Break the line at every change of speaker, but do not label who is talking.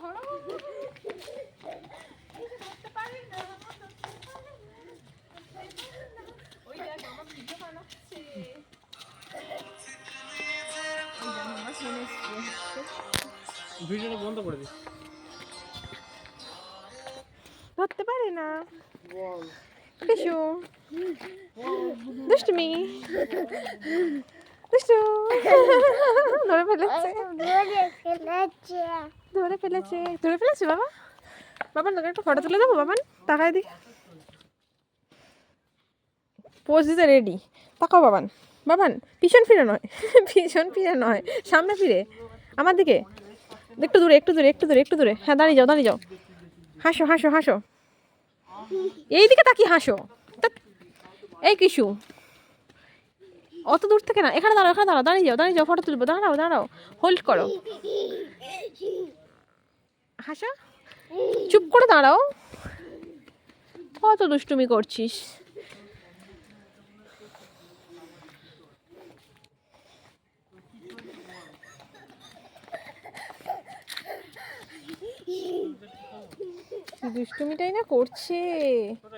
ধরো। ওই দেখ আমার ভিডিও বানাচ্ছে।
ভিডিওটা বন্ধ করে দিস।
ধরতে পারে না। কিছু দুষ্টুমি। দুষ্টু। ধরে ফেলেছে। ধরে ফেলেছে। ধরে ফেলেছে। বাবা। বাবার লোক একটা ফটো তুলে দেবো বাবান তাকায় দিকে পোজ দিতে রেডি তাকাও বাবান। বাবান পিছন ফিরে নয়। পিছন ফিরে নয়। সামনে ফিরে। আমার দিকে। একটু দূরে একটু দূরে একটু দূরে একটু দূরে। হ্যাঁ দাঁড়িয়ে যাও দাঁড়িয়ে যাও। হাসো হাসো হাসো। এই দিকে তাকিয়ে হাসো। এই কিশু। অত দূর থেকে না, এখানে দাঁড়াও এখানে দাঁড়াও, দাঁড়িয়ে যাও দাঁড়িয়ে যাও ফটো তুলবো, দাঁড়াও দাঁড়াও হোল্ড করো। হাসো? চুপ করে দাঁড়াও। কত দুষ্টুমি করছিস? দুষ্টুমিটাই না করছে?